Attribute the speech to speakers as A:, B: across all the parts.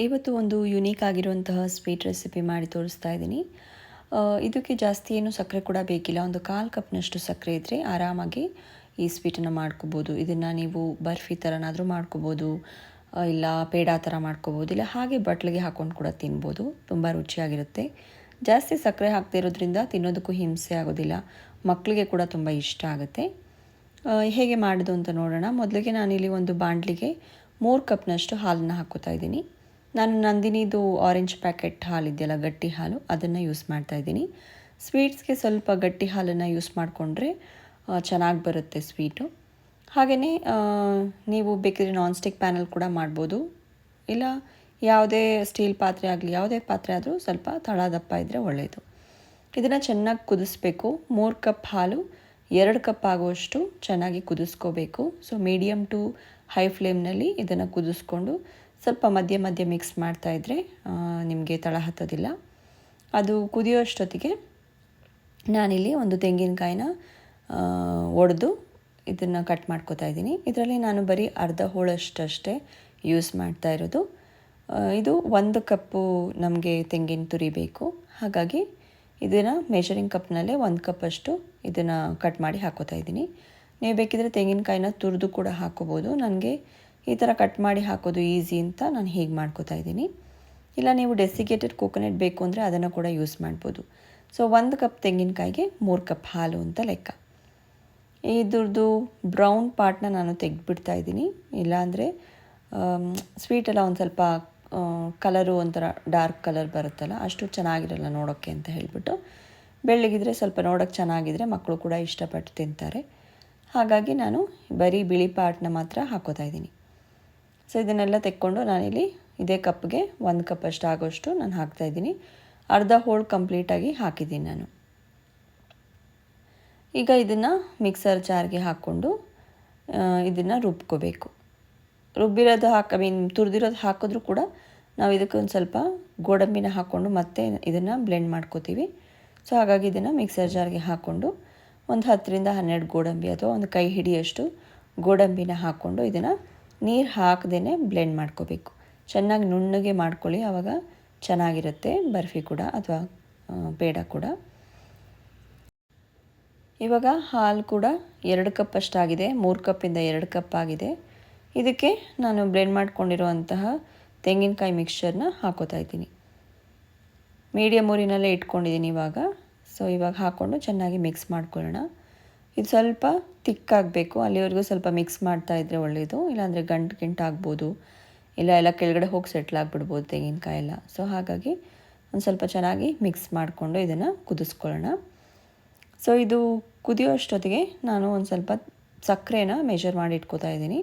A: ಇವತ್ತು ಒಂದು ಯುನೀಕ್ ಆಗಿರುವಂತಹ ಸ್ವೀಟ್ ರೆಸಿಪಿ ಮಾಡಿ ತೋರಿಸ್ತಾ ಇದ್ದೀನಿ. ಇದಕ್ಕೆ ಜಾಸ್ತಿ ಏನು ಸಕ್ಕರೆ ಕೂಡ ಬೇಕಿಲ್ಲ. ಒಂದು ಕಾಲು ಕಪ್ನಷ್ಟು ಸಕ್ಕರೆ ಇದ್ದರೆ ಆರಾಮಾಗಿ ಈ ಸ್ವೀಟನ್ನು ಮಾಡ್ಕೋಬೋದು. ಇದನ್ನು ನೀವು ಬರ್ಫಿ ಥರನಾದರೂ ಮಾಡ್ಕೋಬೋದು. ಇಲ್ಲ ಪೇಡ ಥರ ಮಾಡ್ಕೋಬೋದು. ಇಲ್ಲ ಹಾಗೆ ಬಟ್ಲಿಗೆ ಹಾಕ್ಕೊಂಡು ಕೂಡ ತಿನ್ಬೋದು. ತುಂಬ ರುಚಿಯಾಗಿರುತ್ತೆ. ಜಾಸ್ತಿ ಸಕ್ಕರೆ ಹಾಕದೇ ಇರೋದ್ರಿಂದ ತಿನ್ನೋದಕ್ಕೂ ಹಿಂಸೆ ಆಗೋದಿಲ್ಲ. ಮಕ್ಕಳಿಗೆ ಕೂಡ ತುಂಬ ಇಷ್ಟ ಆಗುತ್ತೆ. ಹೇಗೆ ಮಾಡೋದು ಅಂತ ನೋಡೋಣ. ಮೊದಲಿಗೆ ನಾನಿಲ್ಲಿ ಒಂದು ಬಾಂಡ್ಲಿಗೆ ಮೂರು ಕಪ್ನಷ್ಟು ಹಾಲನ್ನು ಹಾಕೋತಾ ಇದ್ದೀನಿ. ನಾನು ನಂದಿನಿದು ಆರೆಂಜ್ ಪ್ಯಾಕೆಟ್ ಹಾಲು ಇದೆಯಲ್ಲ, ಗಟ್ಟಿ ಹಾಲು, ಅದನ್ನು ಯೂಸ್ ಮಾಡ್ತಾ ಇದ್ದೀನಿ. ಸ್ವೀಟ್ಸ್ಗೆ ಸ್ವಲ್ಪ ಗಟ್ಟಿ ಹಾಲನ್ನು ಯೂಸ್ ಮಾಡಿಕೊಂಡ್ರೆ ಚೆನ್ನಾಗಿ ಬರುತ್ತೆ ಸ್ವೀಟು ಹಾಗೆಯೇ ನೀವು ಬೇಕಿದ್ರೆ ನಾನ್ ಸ್ಟಿಕ್ ಪ್ಯಾನಲ್ ಕೂಡ ಮಾಡ್ಬೋದು. ಇಲ್ಲ, ಯಾವುದೇ ಸ್ಟೀಲ್ ಪಾತ್ರೆ ಆಗಲಿ, ಯಾವುದೇ ಪಾತ್ರೆ ಆದರೂ ಸ್ವಲ್ಪ ತಳ ದಪ್ಪ ಇದ್ದರೆ ಒಳ್ಳೆಯದು ಇದನ್ನು ಚೆನ್ನಾಗಿ ಕುದಿಸ್ಬೇಕು. ಮೂರು ಕಪ್ ಹಾಲು, ಎರಡು ಕಪ್ ಆಗುವಷ್ಟು ಚೆನ್ನಾಗಿ ಕುದಿಸ್ಕೋಬೇಕು. ಸೊ ಮೀಡಿಯಮ್ ಟು ಹೈ ಫ್ಲೇಮ್ನಲ್ಲಿ ಇದನ್ನು ಕುದಿಸ್ಕೊಂಡು ಸ್ವಲ್ಪ ಮಧ್ಯೆ ಮಧ್ಯೆ ಮಿಕ್ಸ್ ಮಾಡ್ತಾಯಿದ್ರೆ ನಿಮಗೆ ತಳ ಹತ್ತೋದಿಲ್ಲ ಅದು ಕುದಿಯೋಷ್ಟೊತ್ತಿಗೆ ನಾನಿಲ್ಲಿ ಒಂದು ತೆಂಗಿನಕಾಯಿನ ಒಡೆದು ಇದನ್ನು ಕಟ್ ಮಾಡ್ಕೋತಾ ಇದ್ದೀನಿ. ಇದರಲ್ಲಿ ನಾನು ಬರೀ ಅರ್ಧ ಹೋಳಷ್ಟಷ್ಟೇ ಯೂಸ್ ಮಾಡ್ತಾ ಇರೋದು. ಇದು ಒಂದು ಕಪ್ಪು ನಮಗೆ ತೆಂಗಿನ ತುರಿ ಬೇಕು. ಹಾಗಾಗಿ ಇದನ್ನು ಮೆಷರಿಂಗ್ ಕಪ್ನಲ್ಲೇ ಒಂದು ಕಪ್ಪಷ್ಟು ಇದನ್ನು ಕಟ್ ಮಾಡಿ ಹಾಕೋತಾ ಇದ್ದೀನಿ. ನೀವು ಬೇಕಿದ್ರೆ ತೆಂಗಿನಕಾಯಿನ ತುರಿದು ಕೂಡ ಹಾಕೋಬೋದು. ನನಗೆ ಈ ಥರ ಕಟ್ ಮಾಡಿ ಹಾಕೋದು ಈಸಿ ಅಂತ ನಾನು ಹೀಗೆ ಮಾಡ್ಕೋತಾ ಇದ್ದೀನಿ. ಇಲ್ಲ, ನೀವು ಡೆಸಿಕೇಟೆಡ್ ಕೋಕೋನಟ್ ಬೇಕು ಅಂದರೆ ಅದನ್ನು ಕೂಡ ಯೂಸ್ ಮಾಡ್ಬೋದು. ಸೊ, ಒಂದು ಕಪ್ ತೆಂಗಿನಕಾಯಿಗೆ ಮೂರು ಕಪ್ ಹಾಲು ಅಂತ ಲೆಕ್ಕ. ಇದ್ರದ್ದು ಬ್ರೌನ್ ಪಾರ್ಟ್ನ ನಾನು ತೆಗೆದುಬಿಡ್ತಾ ಇದ್ದೀನಿ. ಇಲ್ಲಾಂದರೆ ಸ್ವೀಟೆಲ್ಲ ಒಂದು ಸ್ವಲ್ಪ ಕಲರು ಒಂಥರ ಡಾರ್ಕ್ ಕಲರ್ ಬರುತ್ತಲ್ಲ, ಅಷ್ಟು ಚೆನ್ನಾಗಿರಲ್ಲ ನೋಡೋಕ್ಕೆ ಅಂತ ಹೇಳಿಬಿಟ್ಟು. ಬೆಳ್ಳಗಿದ್ರೆ ಸ್ವಲ್ಪ ನೋಡೋಕ್ಕೆ ಚೆನ್ನಾಗಿದ್ರೆ ಮಕ್ಕಳು ಕೂಡ ಇಷ್ಟಪಟ್ಟು ತಿಂತಾರೆ. ಹಾಗಾಗಿ ನಾನು ಬರೀ ಬಿಳಿ ಪಾರ್ಟ್ನ ಮಾತ್ರ ಹಾಕೋತಾ ಇದ್ದೀನಿ. ಸೊ ಇದನ್ನೆಲ್ಲ ತೆಕ್ಕೊಂಡು ನಾನಿಲ್ಲಿ ಇದೇ ಕಪ್ಗೆ ಒಂದು ಕಪ್ ಅಷ್ಟು ಆಗೋಷ್ಟು ನಾನು ಹಾಕ್ತಾಯಿದ್ದೀನಿ ಅರ್ಧ ಹೋಳು ಕಂಪ್ಲೀಟಾಗಿ ಹಾಕಿದ್ದೀನಿ ನಾನು. ಈಗ ಇದನ್ನು ಮಿಕ್ಸರ್ ಜಾರ್ಗೆ ಹಾಕ್ಕೊಂಡು ಇದನ್ನು ರುಬ್ಕೋಬೇಕು. ರುಬ್ಬಿರೋದು ಹಾಕಿ ಮೀನ್ ತುರಿದಿರೋದು ಹಾಕಿದ್ರೂ ಕೂಡ ನಾವು ಇದಕ್ಕೆ ಒಂದು ಸ್ವಲ್ಪ ಗೋಡಂಬಿನ ಹಾಕ್ಕೊಂಡು ಮತ್ತೆ ಇದನ್ನು ಬ್ಲೆಂಡ್ ಮಾಡ್ಕೋತೀವಿ. ಸೊ ಹಾಗಾಗಿ ಇದನ್ನು ಮಿಕ್ಸರ್ ಜಾರ್ಗೆ ಹಾಕ್ಕೊಂಡು ಒಂದು ಹತ್ತರಿಂದ ಹನ್ನೆರಡು ಗೋಡಂಬಿ ಅಥವಾ ಒಂದು ಕೈ ಹಿಡಿಯಷ್ಟು ಗೋಡಂಬಿನ ಹಾಕ್ಕೊಂಡು ಇದನ್ನು ನೀರು ಹಾಕದೇ ಬ್ಲೆಂಡ್ ಮಾಡ್ಕೋಬೇಕು. ಚೆನ್ನಾಗಿ ನುಣ್ಣಗೆ ಮಾಡ್ಕೊಳ್ಳಿ ಆವಾಗ ಚೆನ್ನಾಗಿರುತ್ತೆ ಬರ್ಫಿ ಕೂಡ ಅಥವಾ ಪೇಡ ಕೂಡ. ಇವಾಗ ಹಾಲು ಕೂಡ ಎರಡು ಕಪ್ ಅಷ್ಟಾಗಿದೆ, ಮೂರು ಕಪ್ಪಿಂದ ಎರಡು ಕಪ್ ಆಗಿದೆ. ಇದಕ್ಕೆ ನಾನು ಬ್ಲೆಂಡ್ ಮಾಡ್ಕೊಂಡಿರುವಂತಹ ತೆಂಗಿನಕಾಯಿ ಮಿಕ್ಸ್ಚರ್ನ ಹಾಕೋತಾ ಇದ್ದೀನಿ. ಮೀಡಿಯಮ್ ಊರಿನಲ್ಲೇ ಇಟ್ಕೊಂಡಿದ್ದೀನಿ ಇವಾಗ. ಸೊ ಇವಾಗ ಹಾಕ್ಕೊಂಡು ಚೆನ್ನಾಗಿ ಮಿಕ್ಸ್ ಮಾಡ್ಕೊಳ್ಳೋಣ. ಇದು ಸ್ವಲ್ಪ ತಿಕ್ಕಾಗಬೇಕು. ಅಲ್ಲಿವರೆಗೂ ಸ್ವಲ್ಪ ಮಿಕ್ಸ್ ಮಾಡ್ತಾ ಇದ್ದರೆ ಒಳ್ಳೆಯದು ಇಲ್ಲಾಂದರೆ ಗಂಟು ಗಿಂಟು ಆಗ್ಬೋದು. ಇಲ್ಲ, ಎಲ್ಲ ಕೆಳಗಡೆ ಹೋಗಿ ಸೆಟ್ಲ್ ಆಗಿಬಿಡ್ಬೋದು ತೆಂಗಿನಕಾಯಿ ಎಲ್ಲ ಸೊ ಹಾಗಾಗಿ ಒಂದು ಸ್ವಲ್ಪ ಚೆನ್ನಾಗಿ ಮಿಕ್ಸ್ ಮಾಡಿಕೊಂಡು ಇದನ್ನು ಕುದಿಸ್ಕೊಳ್ಳೋಣ. ಸೊ ಇದು ಕುದಿಯೋ ಅಷ್ಟೊತ್ತಿಗೆ ನಾನು ಒಂದು ಸ್ವಲ್ಪ ಸಕ್ಕರೆನ ಮೆಷರ್ ಮಾಡಿ ಇಟ್ಕೋತಾ ಇದ್ದೀನಿ.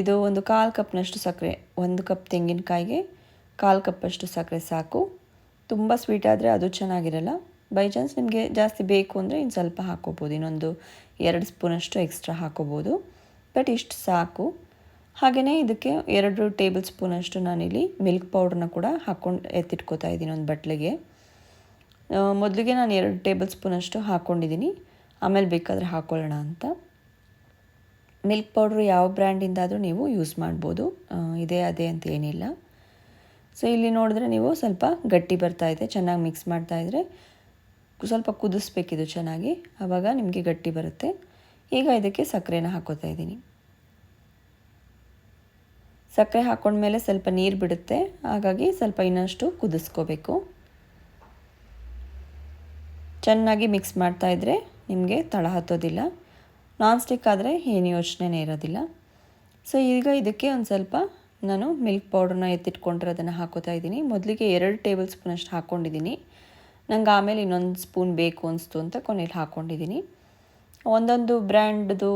A: ಇದು ಒಂದು ಕಾಲು ಕಪ್ನಷ್ಟು ಸಕ್ಕರೆ, ಒಂದು ಕಪ್ ತೆಂಗಿನಕಾಯಿಗೆ ಕಾಲು ಕಪ್ಪಷ್ಟು ಸಕ್ಕರೆ ಸಾಕು. ತುಂಬ ಸ್ವೀಟ್ ಆದರೆ ಅದು ಚೆನ್ನಾಗಿರಲ್ಲ. ಬೈ ಚಾನ್ಸ್ ನಿಮಗೆ ಜಾಸ್ತಿ ಬೇಕು ಅಂದರೆ ಇನ್ನು ಸ್ವಲ್ಪ ಹಾಕೋಬೋದು. ಇನ್ನೊಂದು ಎರಡು ಸ್ಪೂನಷ್ಟು ಎಕ್ಸ್ಟ್ರಾ ಹಾಕೋಬೋದು. ಬಟ್ ಇಷ್ಟು ಸಾಕು. ಹಾಗೆಯೇ ಇದಕ್ಕೆ ಎರಡು ಟೇಬಲ್ ಸ್ಪೂನಷ್ಟು ನಾನಿಲ್ಲಿ ಮಿಲ್ಕ್ ಪೌಡ್ರನ್ನ ಕೂಡ ಹಾಕ್ಕೊಂಡು ಎತ್ತಿಟ್ಕೋತಾ ಇದ್ದೀನಿ ಒಂದು ಬಟ್ಲಿಗೆ. ಮೊದಲಿಗೆ ನಾನು ಎರಡು ಟೇಬಲ್ ಸ್ಪೂನಷ್ಟು ಹಾಕ್ಕೊಂಡಿದ್ದೀನಿ ಆಮೇಲೆ ಬೇಕಾದರೆ ಹಾಕ್ಕೊಳ್ಳೋಣ ಅಂತ. ಮಿಲ್ಕ್ ಪೌಡ್ರು ಯಾವ ಬ್ರ್ಯಾಂಡಿಂದಾದರೂ ನೀವು ಯೂಸ್ ಮಾಡ್ಬೋದು. ಇದೇ, ಅದೇ ಅಂತ ಏನಿಲ್ಲ. ಸೊ ಇಲ್ಲಿ ನೋಡಿದ್ರೆ ನೀವು ಸ್ವಲ್ಪ ಗಟ್ಟಿ ಬರ್ತಾ ಇದೆ, ಚೆನ್ನಾಗಿ ಮಿಕ್ಸ್ ಮಾಡ್ತಾ ಇದ್ರೆ. ಸ್ವಲ್ಪ ಕುದಿಸ್ಬೇಕಿದು ಚೆನ್ನಾಗಿ. ಆವಾಗ ನಿಮಗೆ ಗಟ್ಟಿ ಬರುತ್ತೆ. ಈಗ ಇದಕ್ಕೆ ಸಕ್ಕರೆನ ಹಾಕೋತಾ ಇದ್ದೀನಿ. ಸಕ್ಕರೆ ಹಾಕೊಂಡ್ಮೇಲೆ ಸ್ವಲ್ಪ ನೀರು ಬಿಡುತ್ತೆ. ಹಾಗಾಗಿ ಸ್ವಲ್ಪ ಇನ್ನಷ್ಟು ಕುದಿಸ್ಕೋಬೇಕು. ಚೆನ್ನಾಗಿ ಮಿಕ್ಸ್ ಮಾಡ್ತಾ ಇದ್ದರೆ ನಿಮಗೆ ತಳ ಹತ್ತೋದಿಲ್ಲ. ನಾನ್ ಸ್ಟಿಕ್ ಆದರೆ ಏನು ಯೋಚನೆನೇ ಇರೋದಿಲ್ಲ. ಸೊ ಈಗ ಇದಕ್ಕೆ ಒಂದು ಸ್ವಲ್ಪ ನಾನು ಮಿಲ್ಕ್ ಪೌಡ್ರನ್ನ ಎತ್ತಿಟ್ಕೊಂಡಿರೋದನ್ನು ಹಾಕೋತಾ ಇದ್ದೀನಿ. ಮೊದಲಿಗೆ ಎರಡು ಟೇಬಲ್ ಸ್ಪೂನಷ್ಟು ಹಾಕ್ಕೊಂಡಿದ್ದೀನಿ ನಂಗೆ ಆಮೇಲೆ ಇನ್ನೊಂದು ಸ್ಪೂನ್ ಬೇಕು ಅನಿಸ್ತು ಅಂತ ಕೊನೆಯಲ್ಲಿ ಹಾಕ್ಕೊಂಡಿದ್ದೀನಿ. ಒಂದೊಂದು ಬ್ರ್ಯಾಂಡ್ದು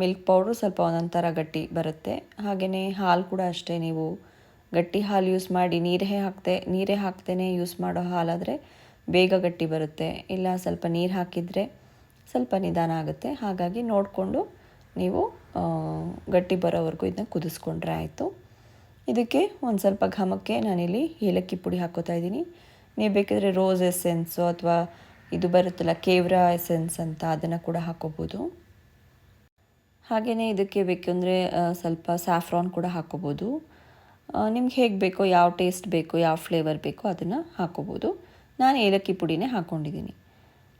A: ಮಿಲ್ಕ್ ಪೌಡ್ರು ಸ್ವಲ್ಪ ಒಂದೊಂದು ಥರ ಗಟ್ಟಿ ಬರುತ್ತೆ. ಹಾಗೆಯೇ ಹಾಲು ಕೂಡ ಅಷ್ಟೇ ನೀವು ಗಟ್ಟಿ ಹಾಲು ಯೂಸ್ ಮಾಡಿ, ನೀರೇ ಹಾಕ್ತೆ, ನೀರೇ ಹಾಕ್ತೇನೆ ಯೂಸ್ ಮಾಡೋ ಹಾಲಾದರೆ ಬೇಗ ಗಟ್ಟಿ ಬರುತ್ತೆ. ಇಲ್ಲ ಸ್ವಲ್ಪ ನೀರು ಹಾಕಿದರೆ ಸ್ವಲ್ಪ ನಿಧಾನ ಆಗುತ್ತೆ. ಹಾಗಾಗಿ ನೋಡಿಕೊಂಡು ನೀವು ಗಟ್ಟಿ ಬರೋವರೆಗೂ ಇದನ್ನ ಕುದಿಸ್ಕೊಂಡ್ರೆ ಆಯಿತು. ಇದಕ್ಕೆ ಒಂದು ಸ್ವಲ್ಪ ಘಮಕ್ಕೆ ನಾನಿಲ್ಲಿ ಏಲಕ್ಕಿ ಪುಡಿ ಹಾಕೋತಾ ಇದ್ದೀನಿ. ನೀವು ಬೇಕಿದ್ರೆ ರೋಸ್ ಎಸೆನ್ಸು ಅಥವಾ ಇದು ಬರುತ್ತಲ್ಲ ಕೇವ್ರ ಎಸೆನ್ಸ್ ಅಂತ ಅದನ್ನು ಕೂಡ ಹಾಕೋಬೋದು. ಹಾಗೆಯೇ ಇದಕ್ಕೆ ಬೇಕೆಂದರೆ ಸ್ವಲ್ಪ ಸ್ಯಾಫ್ರಾನ್ ಕೂಡ ಹಾಕೋಬೋದು. ನಿಮ್ಗೆ ಹೇಗೆ ಬೇಕೋ, ಯಾವ ಟೇಸ್ಟ್ ಬೇಕೋ, ಯಾವ ಫ್ಲೇವರ್ ಬೇಕೋ ಅದನ್ನು ಹಾಕೋಬೋದು. ನಾನು ಏಲಕ್ಕಿ ಪುಡಿನೇ ಹಾಕ್ಕೊಂಡಿದ್ದೀನಿ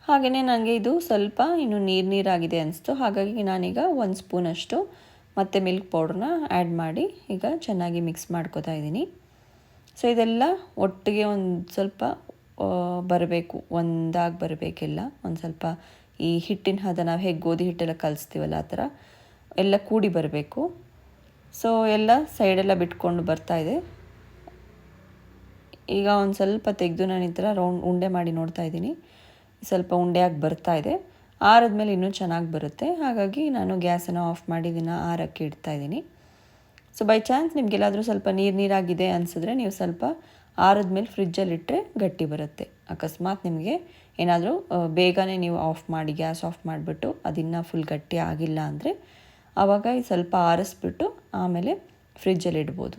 A: ಹಾಗೆಯೇ ನನಗೆ ಇದು ಸ್ವಲ್ಪ ಇನ್ನು ನೀರು ನೀರಾಗಿದೆ ಅನಿಸ್ತು. ಹಾಗಾಗಿ ನಾನೀಗ ಒಂದು ಸ್ಪೂನಷ್ಟು ಮತ್ತು ಮಿಲ್ಕ್ ಪೌಡ್ರನ್ನ ಆ್ಯಡ್ ಮಾಡಿ ಈಗ ಚೆನ್ನಾಗಿ ಮಿಕ್ಸ್ ಮಾಡ್ಕೋತಾ ಇದ್ದೀನಿ. ಸೊ ಇದೆಲ್ಲ ಒಟ್ಟಿಗೆ ಒಂದು ಸ್ವಲ್ಪ ಬರಬೇಕು, ಒಂದಾಗಿ ಬರಬೇಕೆಲ್ಲ. ಒಂದು ಸ್ವಲ್ಪ ಈ ಹಿಟ್ಟಿನ ಹದ ನಾವು ಹೇಗೆ ಗೋಧಿ ಹಿಟ್ಟೆಲ್ಲ ಕಲಿಸ್ತೀವಲ್ಲ ಆ ಥರ, ಎಲ್ಲ ಕೂಡಿ ಬರಬೇಕು. ಸೊ ಎಲ್ಲ ಸೈಡೆಲ್ಲ ಬಿಟ್ಕೊಂಡು ಬರ್ತಾ ಇದೆ. ಈಗ ಒಂದು ಸ್ವಲ್ಪ ತೆಗೆದು ನಾನು ಈ ಥರ ರೌಂಡ್, ಉಂಡೆ ಮಾಡಿ ನೋಡ್ತಾ ಇದ್ದೀನಿ. ಸ್ವಲ್ಪ ಉಂಡೆಯಾಗಿ ಬರ್ತಾ ಇದೆ. ಆರಿದ್ಮೇಲೆ ಇನ್ನೂ ಚೆನ್ನಾಗಿ ಬರುತ್ತೆ. ಹಾಗಾಗಿ ನಾನು ಗ್ಯಾಸನ್ನು ಆಫ್ ಮಾಡಿ ದಿನ ಆರಕ್ಕೆ ಇಡ್ತಾ ಇದ್ದೀನಿ. ಸೊ ಬೈ ಚಾನ್ಸ್ ನಿಮಗೆಲ್ಲಾದರೂ ಸ್ವಲ್ಪ ನೀರು ನೀರಾಗಿದೆ ಅನಿಸಿದ್ರೆ ನೀವು ಸ್ವಲ್ಪ ಆರದ್ಮೇಲೆ ಫ್ರಿಜ್ಜಲ್ಲಿ ಇಟ್ಟರೆ ಗಟ್ಟಿ ಬರುತ್ತೆ. ಅಕಸ್ಮಾತ್ ನಿಮಗೆ ಏನಾದರೂ ಬೇಗನೆ ನೀವು ಆಫ್ ಮಾಡಿ ಗ್ಯಾಸ್ ಆಫ್ ಮಾಡಿಬಿಟ್ಟು ಅದಿನ್ನೂ ಫುಲ್ ಗಟ್ಟಿ ಆಗಿಲ್ಲ ಅಂದರೆ ಆವಾಗ ಸ್ವಲ್ಪ ಆರಿಸ್ಬಿಟ್ಟು ಆಮೇಲೆ ಫ್ರಿಜ್ಜಲ್ಲಿ ಇಡ್ಬೋದು.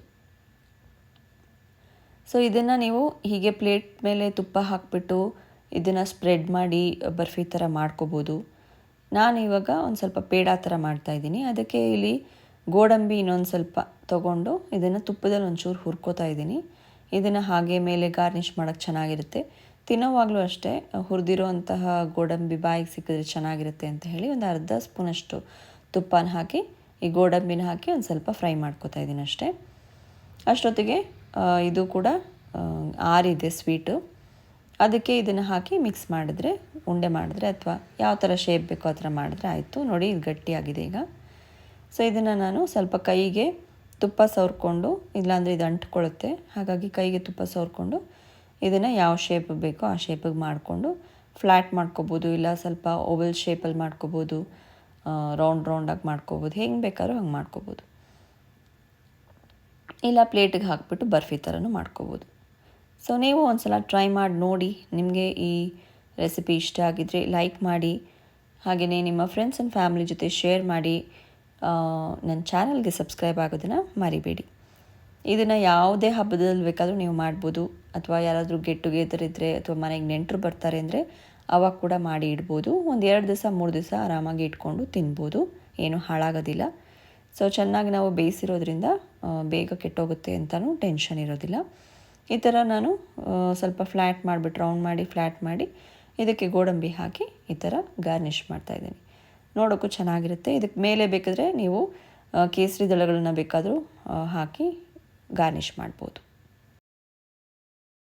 A: ಸೊ ಇದನ್ನು ನೀವು ಹೀಗೆ ಪ್ಲೇಟ್ ಮೇಲೆ ತುಪ್ಪ ಹಾಕಿಬಿಟ್ಟು ಇದನ್ನು ಸ್ಪ್ರೆಡ್ ಮಾಡಿ, ಬರ್ಫಿ ಥರ ಮಾಡ್ಕೋಬೋದು. ನಾನು ಇವಾಗ ಒಂದು ಸ್ವಲ್ಪ ಪೇಡ ಥರ ಮಾಡ್ತಾಯಿದ್ದೀನಿ ಅದಕ್ಕೆ ಇಲ್ಲಿ ಗೋಡಂಬಿ ಇನ್ನೊಂದು ಸ್ವಲ್ಪ ತೊಗೊಂಡು ಇದನ್ನು ತುಪ್ಪದಲ್ಲಿ ಒಂಚೂರು ಹುರ್ಕೋತಾ ಇದ್ದೀನಿ. ಇದನ್ನು ಹಾಗೆ ಮೇಲೆ ಗಾರ್ನಿಷ್ ಮಾಡೋಕ್ಕೆ ಚೆನ್ನಾಗಿರುತ್ತೆ. ತಿನ್ನೋವಾಗಲೂ ಅಷ್ಟೇ ಹುರಿದಿರೋ ಅಂತಹ ಗೋಡಂಬಿ ಬಾಯಿಗೆ ಸಿಕ್ಕಿದ್ರೆ ಚೆನ್ನಾಗಿರುತ್ತೆ ಅಂತ ಹೇಳಿ ಒಂದು ಅರ್ಧ ಸ್ಪೂನಷ್ಟು ತುಪ್ಪನ ಹಾಕಿ, ಈ ಗೋಡಂಬಿನ ಹಾಕಿ ಒಂದು ಸ್ವಲ್ಪ ಫ್ರೈ ಮಾಡ್ಕೋತಾ ಇದ್ದೀನಿ ಅಷ್ಟೇ. ಅಷ್ಟೊತ್ತಿಗೆ ಇದು ಕೂಡ ಆರಿದೆ ಸ್ವೀಟು. ಅದಕ್ಕೆ ಇದನ್ನು ಹಾಕಿ ಮಿಕ್ಸ್ ಮಾಡಿದ್ರೆ, ಉಂಡೆ ಮಾಡಿದ್ರೆ ಅಥವಾ ಯಾವ ಥರ ಶೇಪ್ ಬೇಕೋ ಆ ಥರ ಮಾಡಿದ್ರೆ ಆಯಿತು. ನೋಡಿ, ಇದು ಗಟ್ಟಿಯಾಗಿದೆ ಈಗ. ಸೊ ಇದನ್ನು ನಾನು ಸ್ವಲ್ಪ ಕೈಗೆ ತುಪ್ಪ ಸವರ್ಕೊಂಡು, ಇಲ್ಲಾಂದರೆ ಇದು ಅಂಟ್ಕೊಳ್ಳುತ್ತೆ ಹಾಗಾಗಿ ಕೈಗೆ ತುಪ್ಪ ಸವರ್ಕೊಂಡು ಇದನ್ನು ಯಾವ ಶೇಪ್ ಬೇಕೋ ಆ ಶೇಪಿಗೆ ಮಾಡಿಕೊಂಡು ಫ್ಲ್ಯಾಟ್ ಮಾಡ್ಕೋಬೋದು, ಇಲ್ಲ ಸ್ವಲ್ಪ ಓವಲ್ ಶೇಪಲ್ಲಿ ಮಾಡ್ಕೋಬೋದು ರೌಂಡ್ ರೌಂಡಾಗಿ ಮಾಡ್ಕೋಬೋದು, ಹೆಂಗೆ ಬೇಕಾದ್ರೂ ಹಂಗೆ ಮಾಡ್ಕೋಬೋದು. ಇಲ್ಲ ಪ್ಲೇಟಿಗೆ ಹಾಕ್ಬಿಟ್ಟು ಬರ್ಫಿ ಥರನೂ ಮಾಡ್ಕೋಬೋದು. ಸೊ ನೀವು ಒಂದು ಸಲ ಟ್ರೈ ಮಾಡಿ ನೋಡಿ. ನಿಮಗೆ ಈ ರೆಸಿಪಿ ಇಷ್ಟ ಆಗಿದ್ದರೆ ಲೈಕ್ ಮಾಡಿ. ಹಾಗೆಯೇ ನಿಮ್ಮ ಫ್ರೆಂಡ್ಸ್ ಆ್ಯಂಡ್ ಫ್ಯಾಮಿಲಿ ಜೊತೆ ಶೇರ್ ಮಾಡಿ. ನನ್ನ ಚಾನಲ್ಗೆ ಸಬ್ಸ್ಕ್ರೈಬ್ ಆಗೋದನ್ನು ಮರಿಬೇಡಿ. ಇದನ್ನು ಯಾವುದೇ ಹಬ್ಬದಲ್ಲಿ ಬೇಕಾದರೂ ನೀವು ಮಾಡ್ಬೋದು. ಅಥವಾ ಯಾರಾದರೂ ಗೆಟ್ ಟುಗೆದರ್ ಇದ್ದರೆ ಅಥವಾ ಮನೆಗೆ ನೆಂಟರು ಬರ್ತಾರೆ ಅಂದರೆ ಅವಾಗ ಕೂಡ ಮಾಡಿ ಇಡ್ಬೋದು. ಒಂದು ಎರಡು ದಿವಸ, ಮೂರು ದಿವಸ ಆರಾಮಾಗಿ ಇಟ್ಕೊಂಡು ತಿನ್ಬೋದು. ಏನು ಹಾಳಾಗೋದಿಲ್ಲ. ಸೊ ಚೆನ್ನಾಗಿ ನಾವು ಬೇಯಿಸಿರೋದ್ರಿಂದ ಬೇಗ ಕೆಟ್ಟೋಗುತ್ತೆ ಅಂತಲೂ ಟೆನ್ಷನ್ ಇರೋದಿಲ್ಲ. ಈ ಥರ ನಾನು ಸ್ವಲ್ಪ ಫ್ಲ್ಯಾಟ್ ಮಾಡಿಬಿಟ್ಟು ರೌಂಡ್ ಮಾಡಿ ಫ್ಲ್ಯಾಟ್ ಮಾಡಿ, ಇದಕ್ಕೆ ಗೋಡಂಬಿ ಹಾಕಿ ಈ ಥರ ಗಾರ್ನಿಷ್ ಮಾಡ್ತಾಯಿದ್ದೀನಿ ನೋಡೋಕ್ಕೂ ಚೆನ್ನಾಗಿರುತ್ತೆ. ಇದಕ್ಕೆ ಮೇಲೆ ಬೇಕಾದರೆ ನೀವು ಕೇಸರಿ ದಳಗಳನ್ನು ಬೇಕಾದರೂ ಹಾಕಿ ಗಾರ್ನಿಷ್ ಮಾಡ್ಬೋದು.